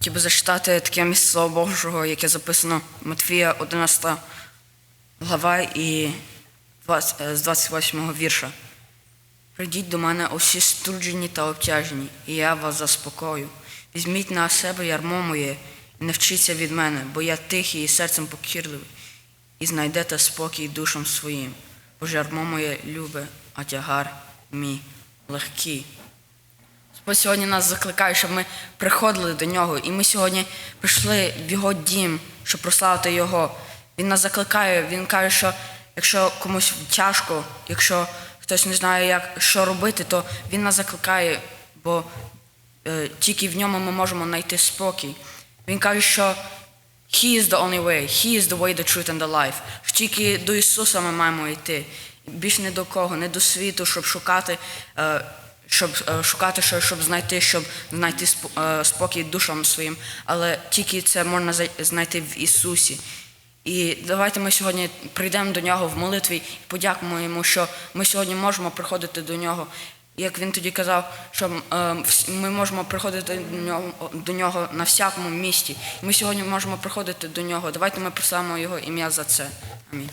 Хотів би зачитати таке місце Слова Божого, яке записано Матфія 11 глава і 20, е, з 28 вірша. Прийдіть до мене усі струджені та обтяжені, і я вас заспокою. Візьміть на себе ярмо моє і навчіться від мене, бо я тихий і серцем покірливий, і знайдете спокій душам своїм, бо ж ярмо моє любе, а тягар мій легкий. Господь сьогодні нас закликає, щоб ми приходили до нього. І ми сьогодні прийшли в його дім, щоб прославити його. Він нас закликає, він каже, що якщо комусь тяжко, якщо хтось не знає, як, що робити, то він нас закликає, бо е, тільки в ньому ми можемо знайти спокій. Він каже, що He is the only way, He is the way, the truth and the life. Що тільки до Ісуса ми маємо йти. Більш не до кого, не до світу, щоб шукати, е, щоб е, шукати щось, щоб знайти, щоб знайти е, спокій душам своїм. Але тільки це можна знайти в Ісусі. І давайте ми сьогодні прийдемо до нього в молитві і подякуємо йому, що ми сьогодні можемо приходити до нього. Як він тоді казав, що е, ми можемо приходити до нього, до нього на всякому місці. І ми сьогодні можемо приходити до нього. Давайте ми прославимо його ім'я за це. Амінь.